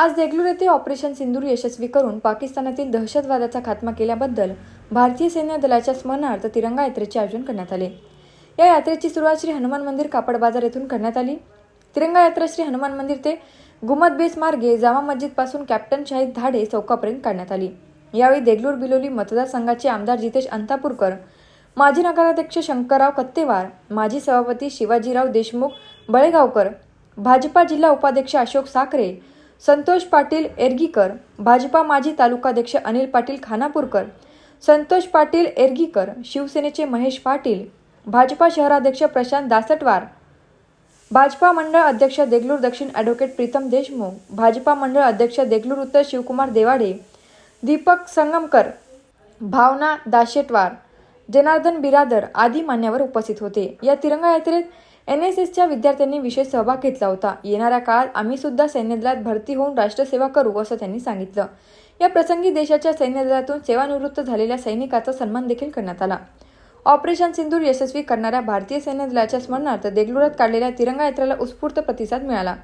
आज देगलूर येथे ऑपरेशन सिंदूर यशस्वी करून पाकिस्तानातील दहशतवादाचा खात्मा केल्याबद्दल भारतीय सैन्य दलाच्या स्मरणार्थ तिरंगा यात्रेचे आयोजन करण्यात आले. या यात्रेची सुरुवात श्री हनुमान मंदिर कापड बाजार येथून करण्यात आली. तिरंगा यात्रा श्री हनुमान मंदिर ते गुमत बेस मार्गे जामा मस्जिदपासून कॅप्टन शाहीद धाडे चौकापर्यंत काढण्यात आली. यावेळी देगलूर बिलोली मतदारसंघाचे आमदार जितेश अंतापूरकर माजी नगराध्यक्ष शंकरराव कत्तेवार माजी सभापती शिवाजीराव देशमुख बळेगावकर भाजपा जिल्हा उपाध्यक्ष अशोक साखरे संतोष पाटील एरगीकर भाजपा माजी तालुकाध्यक्ष अनिल पाटील खानापूरकर संतोष पाटील एरगीकर शिवसेनेचे महेश पाटील भाजपा शहराध्यक्ष प्रशांत दासटवार भाजपा मंडळ अध्यक्ष देगलूर दक्षिण ॲडव्होकेट प्रीतम देशमुख भाजपा मंडळ अध्यक्ष देगलूर उत्तर शिवकुमार देवाडे दीपक संगमकर भावना दाशेटवार जनार्दन बिरादर आदी मान्यवर उपस्थित होते. या तिरंगा यात्रेत एन एस एसच्या विद्यार्थ्यांनी विशेष सहभाग घेतला होता. येणाऱ्या काळात आम्ही सुद्धा सैन्यदलात भरती होऊन राष्ट्रसेवा करू असं त्यांनी सांगितलं. या प्रसंगी देशाच्या सैन्यदलातून सेवानिवृत्त झालेल्या सैनिकाचा सन्मान देखील करण्यात आला. ऑपरेशन सिंदूर यशस्वी करणाऱ्या भारतीय सैन्य दलाच्या स्मरणार्थ देगलुरात काढलेल्या तिरंगा यात्रेला उत्स्फूर्त प्रतिसाद मिळाला.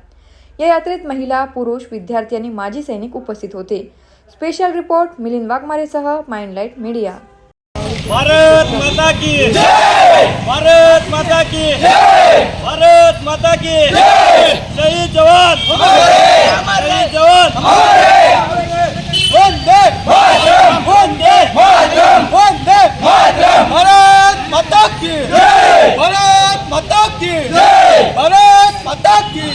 या यात्रेत महिला पुरुष विद्यार्थी आणि माजी सैनिक उपस्थित होते. स्पेशल रिपोर्ट मिलिंद वाघमारेसह माइंडलाईट मीडिया. भारत माता की भारत माता की भारत माता की शहीद जवान। शहीद जवान। वंदे। वंदे। वंदे। भारत माता की भारत माता की भारत माता की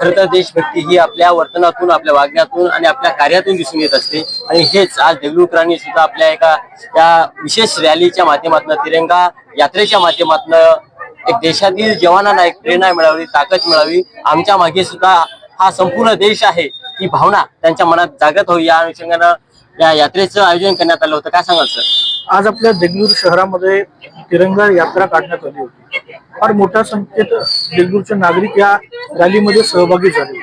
खरं तर देशभक्ती ही आपल्या वर्तनातून आपल्या वागण्यातून आणि आपल्या कार्यातून दिसून येत असते. आणि हेच आज देगलूरकरांनी सुद्धा आपल्या एका या विशेष रॅलीच्या माध्यमातून तिरंगा यात्रेच्या माध्यमातून एक देशातील जवानांना एक प्रेरणा मिळावी ताकद मिळावी. आमच्या मागे सुद्धा हा संपूर्ण देश आहे ही भावना त्यांच्या मनात जागत होई. या अनुषंगानं या यात्रेचं आयोजन करण्यात आलं होतं. काय सांगाल सर? आज आपल्या देगलूर शहरामध्ये तिरंगा यात्रा काढण्यात आली होती. फार मोठ्या संख्येत देगलूरचे नागरिक या रॅलीमध्ये सहभागी झाले.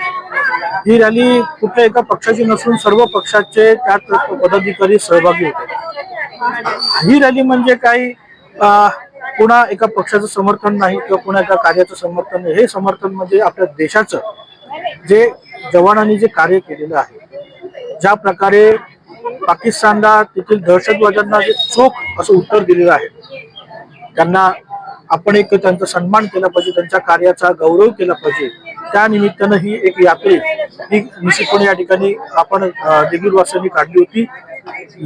ही रॅली कुठल्या एका पक्षाची नसून सर्व पक्षाचे त्यात पदाधिकारी सहभागी होते. ही रॅली म्हणजे काही अं, एका पक्षाचं समर्थन नाही किंवा कोणा एका कार्याचं समर्थन नाही. हे समर्थन म्हणजे आपल्या देशाचं जे जवानांनी जे कार्य केलेलं आहे ज्या प्रकारे पाकिस्तानला तेथील दहशतवाद्यांना जे चोख असं उत्तर दिलेलं आहे त्यांना आपण एक त्यांचा सन्मान केला पाहिजे त्यांच्या कार्याचा गौरव केला पाहिजे. त्या निमित्तानं ही एक यात्रे ही निश्चितपणे या ठिकाणी आपण अं, काढली होती.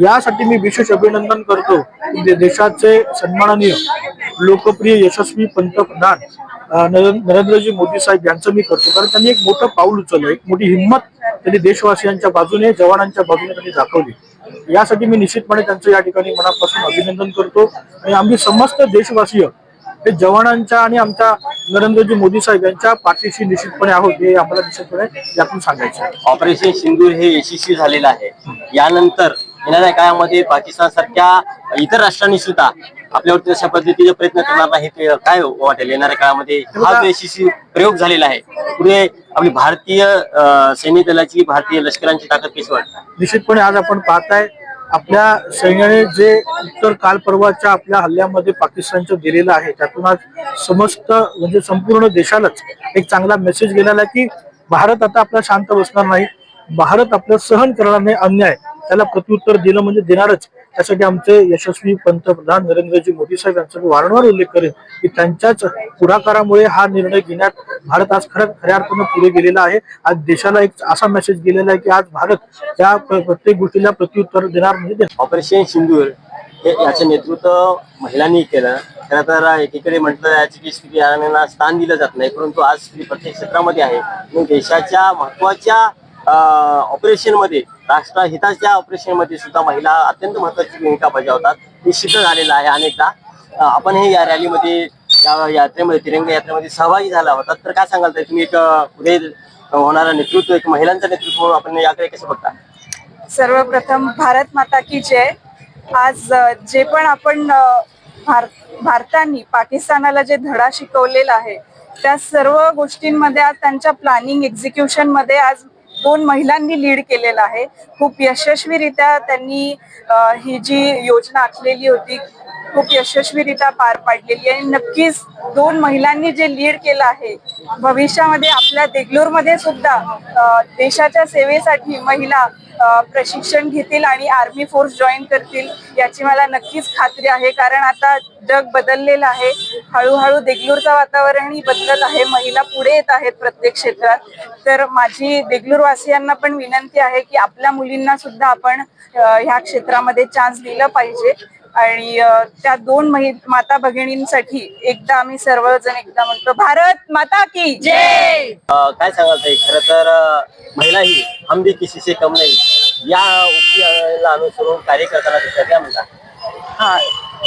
यासाठी मी विशेष अभिनंदन करतो जे देशाचे सन्माननीय लोकप्रिय यशस्वी पंतप्रधान नरेंद्रजी मोदी साहेब यांचं मी करतो. कारण त्यांनी एक मोठं पाऊल उचललं एक मोठी हिंमत त्यांनी देशवासियांच्या बाजूने जवानांच्या बाजूने त्यांनी दाखवली. यासाठी मी निश्चितपणे त्यांचं या ठिकाणी मनापासून अभिनंदन करतो. आणि आम्ही समस्त देशवासीय हे जवानांच्या आणि आमच्या नरेंद्रजी मोदी साहेब यांच्या पाठीशी निश्चितपणे आहोत हे आम्हाला निश्चितपणे यातून सांगायचं ऑपरेशन सिंधू हे यशस्वी झालेलं आहे. यानंतर येणाऱ्या काळामध्ये पाकिस्तान सारख्या इतर राष्ट्रांनी सुद्धा आपल्यावरती अशा पद्धतीचे प्रयत्न करणार नाही ते काय वाटेल? येणाऱ्या काळामध्ये हा यशस्वी प्रयोग झालेला आहे. पुढे आपली भारतीय सैन्य दलाची भारतीय लष्करांची ताकद कशी वाटते निश्चितपणे आज आपण पाहताय आपल्या सैन्याने जे उत्तर काल परवाच्या आपल्या हल्ल्यामध्ये पाकिस्तानचं दिलेलं आहे त्यातून आज समस्त म्हणजे संपूर्ण देशालाच एक चांगला मेसेज गेलेला आहे की भारत आता आपला शांत बसणार नाही. भारत आपलं सहन करणार नाही. अन्याय. त्याला प्रत्युत्तर दिलं म्हणजे देणारच. त्यासाठी आमचे यशस्वी पंतप्रधान नरेंद्रजी मोदी साहेब यांचा मी वारंवार उल्लेख करेन की त्यांच्याच पुढाकारामुळे हा निर्णय घेण्यात भारत आज खरं खऱ्या अर्थानं पुढे गेलेला आहे. आज देशाला एक असा मेसेज गेलेला आहे की आज भारत त्या प्र- प्रत्येक गोष्टीला प्रत्युत्तर देणार म्हणजे ऑपरेशन सिंधूर हे याचं नेतृत्व महिलांनी केलं. खरं तर एकीकडे म्हटलं याची की स्त्रियांना स्थान दिलं जात नाही परंतु आज स्त्री प्रत्येक क्षेत्रामध्ये आहे. देशाच्या महत्त्वाच्या ऑपरेशनमध्ये राष्ट्रहिताच्या ऑपरेशनमध्ये सुद्धा महिला अत्यंत महत्वाची भूमिका बजावतात. हे सिद्ध झालेलं आहे अनेकदा. आपण हे या रॅलीमध्ये या यात्रेमध्ये तिरंगा यात्रेमध्ये सहभागी झाला होता. तर काय सांगाल तर तुम्ही एक अं, पुढे नेतृत्व एक महिलांचं नेतृत्व म्हणून आपण याकडे कसं बघता? सर्वप्रथम भारत माता की जय. आज जे पण आपण भार भारताने पाकिस्तानाला जे धडा शिकवलेला आहे त्या सर्व गोष्टींमध्ये आज त्यांच्या प्लॅनिंग एक्झिक्युशनमध्ये आज दोन महिलांनी लीड केलेलं आहे. खूप यशस्वीरित्या त्यांनी ही जी योजना आखलेली होती खूप यशस्वीरित्या पार पाडलेली आहे. नक्कीच दोन महिलांनी जे लीड केलं आहे भविष्यामध्ये आपल्या देगलूरमध्ये सुद्धा देशाच्या सेवेसाठी महिला प्रशिक्षण घेतील आणि आर्मी फोर्स जॉईन करतील याची मला नक्कीच खात्री आहे. कारण आता जग बदललेलं आहे. हळूहळू देगलूरचं वातावरणही बदलत आहे. महिला पुढे येत आहेत प्रत्येक क्षेत्रात. तर माझी देगलूरवासियांना पण विनंती आहे की आपल्या मुलींना सुद्धा आपण ह्या क्षेत्रामध्ये चान्स दिला पाहिजे. आणि त्या दोन महि माता भगिनींसाठी एकदा आम्ही सर्वजण एकदा म्हणतो भारत माता की जय! काय सांगाल ताई? खरं तर महिला ही हम भी किसी से कम नाही. या उक्तीला अनुसरून कार्य करताना दिसतात काय म्हणता? हा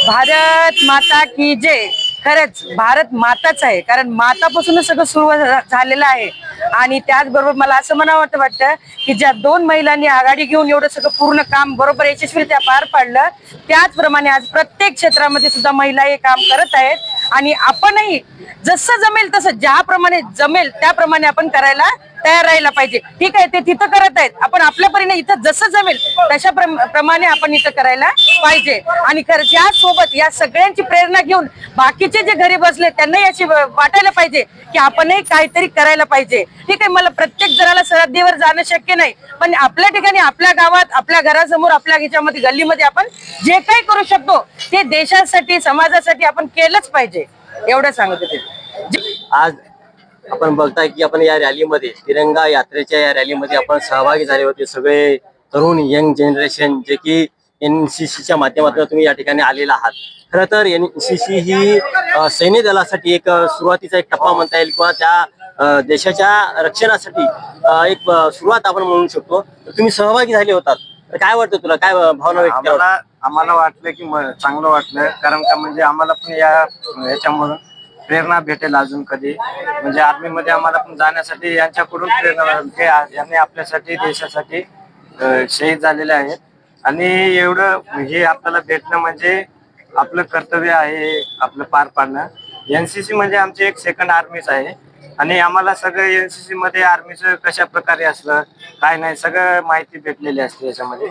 भारत माता की जय. खरंच भारत माताच आहे. कारण मातापासूनच सगळं सुरू झा- झालेलं आहे. आणि त्याचबरोबर मला असं म्हणावं वाटतं की ज्या दोन महिलांनी आघाडी घेऊन एवढं सगळं पूर्ण काम बरोबर यशस्वीरित्या पार पाडलं त्याचप्रमाणे आज प्रत्येक क्षेत्रामध्ये सुद्धा महिला हे काम करत आहेत. आणि आपणही जसं जमेल तसं ज्याप्रमाणे जमेल त्याप्रमाणे आपण करायला तयार राहायला पाहिजे. ठीक आहे ते तिथं करत आहेत. आपण आपल्या परीने इथं जसं जमेल तशा प्रमाणे आपण इथं करायला पाहिजे. आणि खरंच या सोबत या सगळ्यांची प्रेरणा घेऊन बाकीचे जे घरी बसले त्यांनाही अशी वाटायला पाहिजे की आपणही काहीतरी करायला पाहिजे. ठीक आहे मला प्रत्येक जणाला सरहद्दीवर जाणं शक्य नाही. पण आपल्या ठिकाणी आपल्या गावात आपल्या घरासमोर आपल्या ह्याच्यामध्ये गल्लीमध्ये आपण जे काही करू शकतो ते देशासाठी समाजासाठी आपण केलंच पाहिजे. एवढं सांगत होते आज आपण बघताय की आपण या रॅलीमध्ये तिरंगा यात्रेच्या या रॅलीमध्ये आपण सहभागी झाले होते. सगळे तरुण यंग जनरेशन जे की एनसीसीच्या माध्यमातून तुम्ही या ठिकाणी आलेला आहात. खरं तर एनसीसी ही सैन्य दलासाठी एक सुरुवातीचा एक टप्पा म्हणता येईल किंवा त्या देशाच्या रक्षणासाठी एक सुरुवात आपण म्हणू शकतो. तुम्ही सहभागी झाले होतात. तर काय वाटतं तुला? काय भावना व्यक्त आम्हाला वाटलं की चांगलं वाटलं. कारण का म्हणजे आम्हाला पण या याच्यामधून प्रेरणा भेटेल अजून कधी. म्हणजे आर्मी मध्ये आम्हाला पण जाण्यासाठी यांच्याकडून प्रेरणा ते यांनी आपल्यासाठी देशासाठी शहीद झालेले आहेत. आणि एवढं हे आपल्याला भेटणं म्हणजे आपलं कर्तव्य आहे आपलं पार पाडणं. एनसीसी म्हणजे आमची एक सेकंड आर्मीच आहे. आणि आम्हाला सगळं एनसीसी मध्ये आर्मीचं कशा प्रकारे असलं काय नाही सगळं माहिती भेटलेली असते याच्यामध्ये.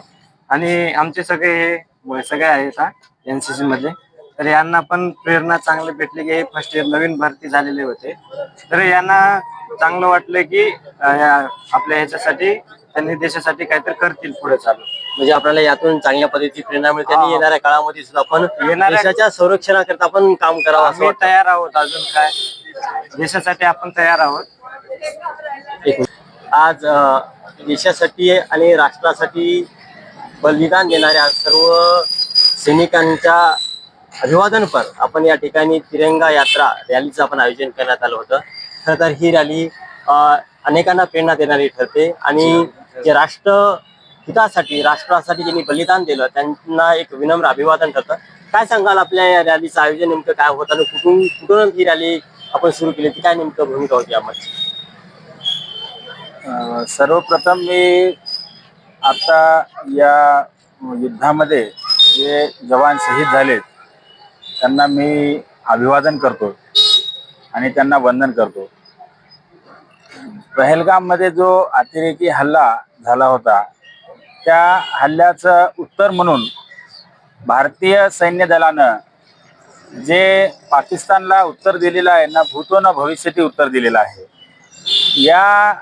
आणि आमचे सगळे हे सगळे आहेत एनसीसी मध्ये. तर यांना पण प्रेरणा चांगली भेटली की हे फर्स्ट इयर नवीन भरती झालेले होते तर यांना चांगलं वाटलं की आपल्या ह्याच्यासाठी त्यांनी देशासाठी काहीतरी करतील पुढे चालू म्हणजे आपल्याला यातून चांगल्या पद्धतीची प्रेरणा मिळते आणि. येणाऱ्या काळामध्ये सुद्धा आपण येणाऱ्या- देशाच्या संरक्षणाकरता आपण काम करावं असं. तयार आहोत अजून काय देशासाठी आपण तयार आहोत. आज देशासाठी आणि राष्ट्रासाठी बलिदान देणाऱ्या सर्व सैनिकांच्या अभिवादनपर आपण या ठिकाणी तिरंगा यात्रा रॅलीचं आपण आयोजन करण्यात आलं होतं. खरं तर ही रॅली अनेकांना प्रेरणा देणारी ठरते. आणि जे राष्ट्र हितासाठी राष्ट्रासाठी ज्यांनी बलिदान दिलं त्यांना एक विनम्र अभिवादन ठरतं काय सांगाल आपल्या या रॅलीचं आयोजन नेमकं काय होतं आणि कुठून कुठून ही रॅली आपण सुरू केली? ती काय नेमकं भूमिका होती यामध्ये? सर्वप्रथम मी आता या युद्धामध्ये जे जवान शहीद झालेत त्यांना मी अभिवादन करतो आणि त्यांना वंदन करतो. पहलगाममध्ये जो अतिरेकी हल्ला झाला होता त्या हल्ल्याचं उत्तर म्हणून भारतीय सैन्य दलानं जे पाकिस्तानला उत्तर दिलेलं आहे ना भूतो ना भविष्यती उत्तर दिलेलं आहे या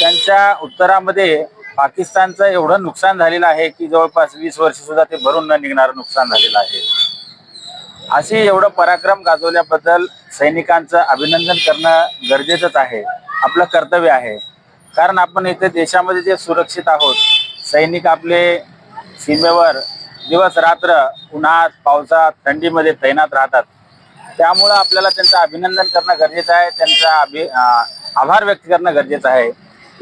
त्यांच्या उत्तरामध्ये पाकिस्तानचं एवढं नुकसान झालेलं आहे की जवळपास वीस वर्ष सुद्धा ते भरून न निघणारं नुकसान झालेलं आहे. असे एवढं पराक्रम गाजवल्याबद्दल सैनिकांचं अभिनंदन करणं गरजेचंच आहे. आपलं कर्तव्य आहे. कारण आपण इथे देशामध्ये जे सुरक्षित आहोत सैनिक आपले सीमेवर दिवस रात्र उन्हात पावसात थंडीमध्ये तैनात राहतात. त्यामुळं आपल्याला त्यांचं अभिनंदन करणं गरजेचं आहे. त्यांचा अभि आभार व्यक्त करणं गरजेचं आहे.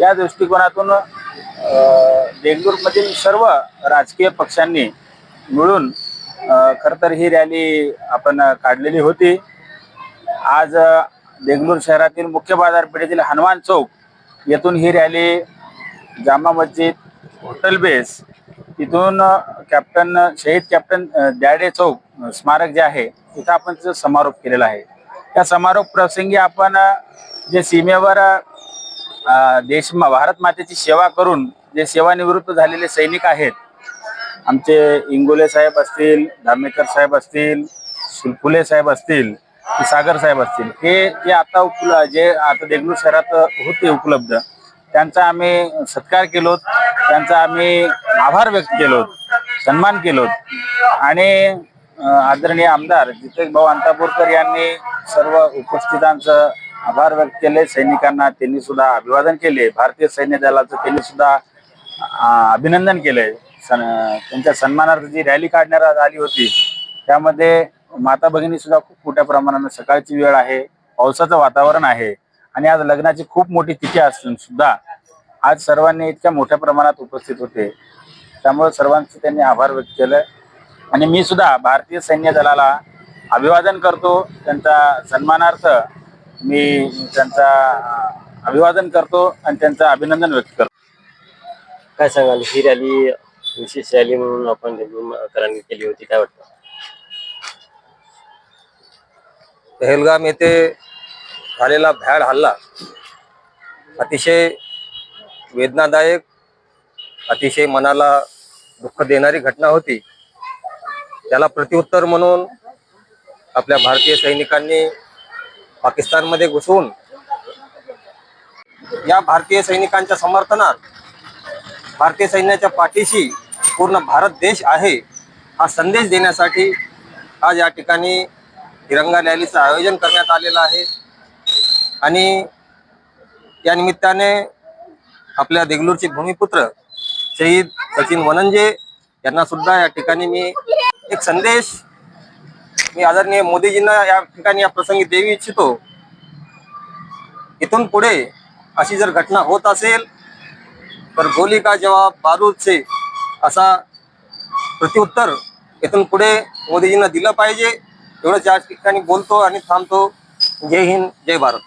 या दृष्टिकोनातून अं, देगलूरमधील सर्व राजकीय पक्षांनी मिळून खरं तर ही रॅली आपण काढलेली होती. आज देगलूर शहरातील मुख्य बाजारपेठेतील हनुमान चौक येथून ही rally Jama Masjid hotel base तिथून कॅप्टन शहीद कॅप्टन द्याडे चौक स्मारक जे आहे तिथं आपण समारोप केलेला आहे. त्या समारोप प्रसंगी आपण जे सीमेवर देश भारत मातेची सेवा करून जे सेवानिवृत्त झालेले सैनिक आहेत आमचे इंगोले साहेब असतील धामेकर साहेब असतील फुले साहेब असतील सागर साहेब असतील हे जे आता उपल जे आता देगलूर शहरात होते उपलब्ध त्यांचा आम्ही सत्कार केलो त्यांचा आम्ही आभार व्यक्त केलो सन्मान केलो आणि आदरणीय आमदार जितेश भाऊ अंतापूरकर यांनी सर्व उपस्थितांचं आभार व्यक्त केले सैनिकांना त्यांनी सुद्धा अभिवादन केले भारतीय सैन्य दलाचं त्यांनी सुद्धा अभिनंदन केलंय. सन त्यांच्या सन्मानार्थ जी रॅली काढण्यात आली होती त्यामध्ये माता भगिनी सुद्धा खूप मोठ्या प्रमाणात सकाळची वेळ आहे पावसाचं वातावरण आहे आणि आज लग्नाची खूप मोठी तिथी असून सुद्धा आज सर्वांनी इतक्या मोठ्या प्रमाणात उपस्थित होते. त्यामुळे सर्वांचे त्यांनी आभार व्यक्त केलं आणि मी सुद्धा भारतीय सैन्य दलाला अभिवादन करतो. त्यांचा सन्मानार्थ मी त्यांचा अभिवादन करतो आणि त्यांचं अभिनंदन व्यक्त करतो. काय सांगाल? ही रॅली विशेष रॅली म्हणून आपण देगलूरकरांनी केली होती काय वाटतं? पहलगाम येथे झालेला भ्याड हल्ला अतिशय वेदनादायक अतिशय मनाला दुःख देणारी घटना होती. त्याला प्रत्युत्तर म्हणून आपल्या भारतीय सैनिकांनी पाकिस्तानमध्ये घुसून या भारतीय सैनिकांच्या समर्थनात भारतीय सैन्याच्या पाठीशी पूर्ण भारत देश आहे हा संदेश देण्यासाठी आज या ठिकाणी तिरंगा रॅलीचं आयोजन करण्यात आलेलं आहे. आणि या निमित्ताने आपल्या देगलूरचे भूमिपुत्र शहीद सचिन वनंजे यांना सुद्धा या ठिकाणी मी एक संदेश मी आदरणीय मोदीजींना या ठिकाणी या प्रसंगी देऊ इच्छितो. इथून पुढे अशी जर घटना होत असेल तर गोली का जवाब बारूद से असा प्रत्युत्तर इथून पुढे मोदीजींना दिलं पाहिजे. एवढंच या ठिकाणी बोलतो आणि थांबतो. जय हिंद जय भारत.